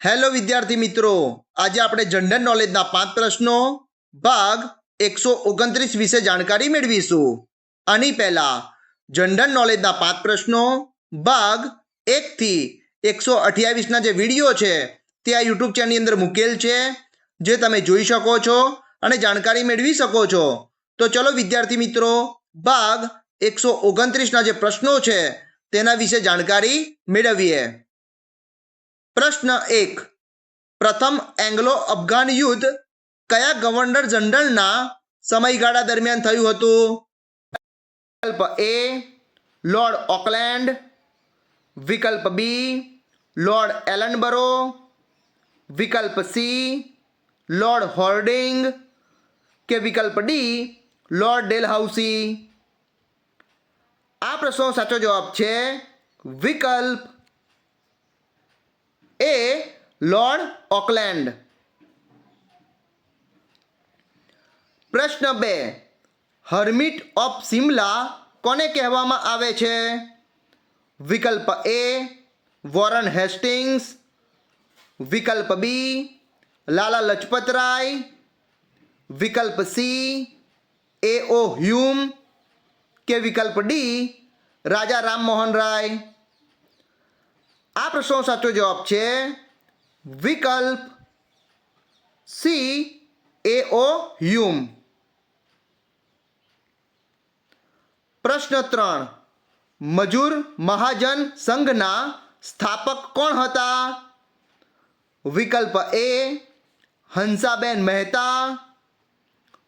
Hello વિદ્યાર્થી મિત્રો. આજે આપણે જનરલ નોલેજના પાંચ પ્રશ્નો, ભાગ એકસો ઓગણત્રીસ વિશે જાણકારી મેળવીશું. આની પહેલા જનરલ નોલેજના પાંચ પ્રશ્નો, ભાગ એકથી એકસો અઠ્યાવીસના જે વીડિયો છે, તે આ યુટ્યુબ ચેનલની અંદર મૂકેલ છે, જે તમે જોઈ શકો છો અને જાણકારી મેળવી શકો છો. તો ચલો, વિદ્યાર્થી મિત્રો, ભાગ એકસો ઓગણત્રીસના જે પ્રશ્નો છે, તેના વિશે જાણકારી મેળવીએ. પ્રશ્ન એક. પ્રથમ એંગ્લો અફઘાન યુદ્ધ કયા ગવર્નર જનરલના સમયગાળા દરમિયાન થયું હતું? વિકલ્પ એ, લોર્ડ ઓકલેન્ડ. વિકલ્પ બી, લોર્ડ એલનબરો. વિકલ્પ સી, લોર્ડ હોર્ડિંગ કે વિકલ્પ ડી, લોર્ડ ડેલહાઉસી? આ પ્રશ્નો સાચો જવાબ છે વિકલ્પ એ લોર્ડ ઓકલેન્ડ. પ્રશ્ન બે. હર્મિટ ઓફ સિમલા કોને કહેવામાં આવે છે? વિકલ્પ એ, વોરન હેસ્ટિંગ્સ. વિકલ્પ બી, લાલા લજપત રાય વિકલ્પ સી, એ ઓ હ્યુમ. કે વિકલ્પ ડી, રાજા રામમોહન રાય. આ પ્રશ્નો સાચો જવાબ છે વિકલ્પ સી એ ઓ હ્યુમ પ્રશ્ન ત્રણ, મજૂર મહાજન સંઘના સ્થાપક કોણ હતા? વિકલ્પ એ, હંસાબેન મહેતા.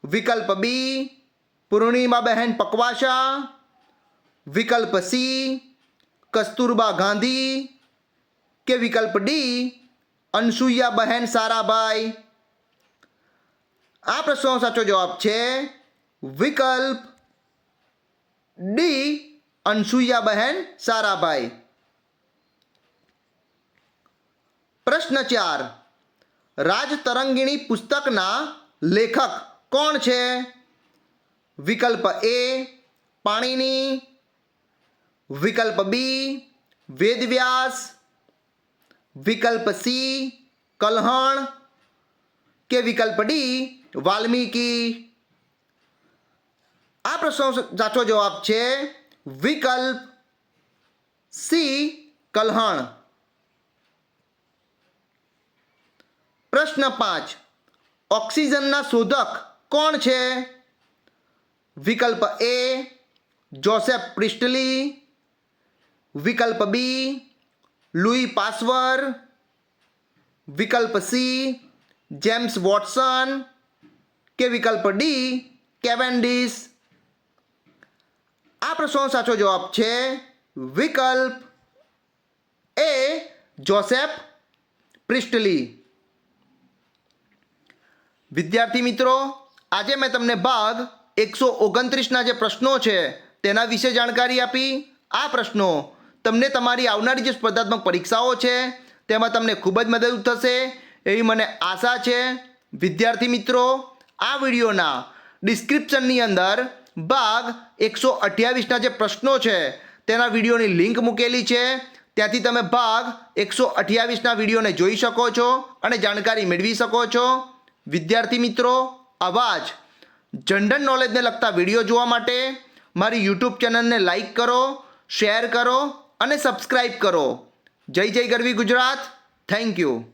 વિકલ્પ બી પૂર્ણિમાબહેન પકવાશા વિકલ્પ સી, કસ્તુરબા ગાંધી. કે વિકલ્પ ડી અનસુયા બહેન સારાભાઈ? આ પ્રશ્નનો સાચો જવાબ છે વિકલ્પ ડી અનસુયા બહેન સારાભાઈ. પ્રશ્ન ચાર રાજતરંગીણી પુસ્તકના લેખક કોણ છે? વિકલ્પ એ પાણીની. વિકલ્પ બી વેદવ્યાસ. વિકલ્પ સી, કલહણ કે વિકલ્પ ડી, વાલ્મીકી. આ પ્રશ્નો સાચો જવાબ છે વિકલ્પ સી, કલ્હણ. પ્રશ્ન પાંચ, ઓક્સિજનના શોધક કોણ છે? વિકલ્પ એ, જોસેફ પ્રિસ્ટલી. વિકલ્પ બી લુઈ પાસવર વિકલ્પ સી જેમ્સ વોટસન કે વિકલ્પ ડી કેવેન્ડિસ આ પ્રશ્નનો સાચો જવાબ છે વિકલ્પ એ જોસેફ પ્રિસ્ટલી વિદ્યાર્થી મિત્રો, આજે મેં તમને ભાગ એકસો ઓગણત્રીસના જે પ્રશ્નો છે તેના વિશે જાણકારી આપી. આ પ્રશ્નો તમને તમારી આવનારી જે સ્પર્ધાત્મક પરીક્ષાઓ છે, તેમાં તમને ખૂબ જ મદદરૂપ થશે. એવી મને આશા છે. વિદ્યાર્થી મિત્રો, આ વિડીયોના ડિસ્ક્રિપ્શનની અંદર ભાગ એકસો અઠ્યાવીસના જે પ્રશ્નો છે, તેના વિડીયોની લિંક મૂકેલી છે. ત્યાંથી તમે ભાગ એકસો અઠ્યાવીસના વિડીયોને જોઈ શકો છો અને જાણકારી મેળવી શકો છો. વિદ્યાર્થી મિત્રો, આવા જ જનરલ નોલેજને લગતા વીડિયો જોવા માટે મારી યુટ્યુબ ચેનલને લાઇક કરો, શેર કરો અને સબસ્ક્રાઈબ કરો. જય જય ગરવી ગુજરાત. Thank you.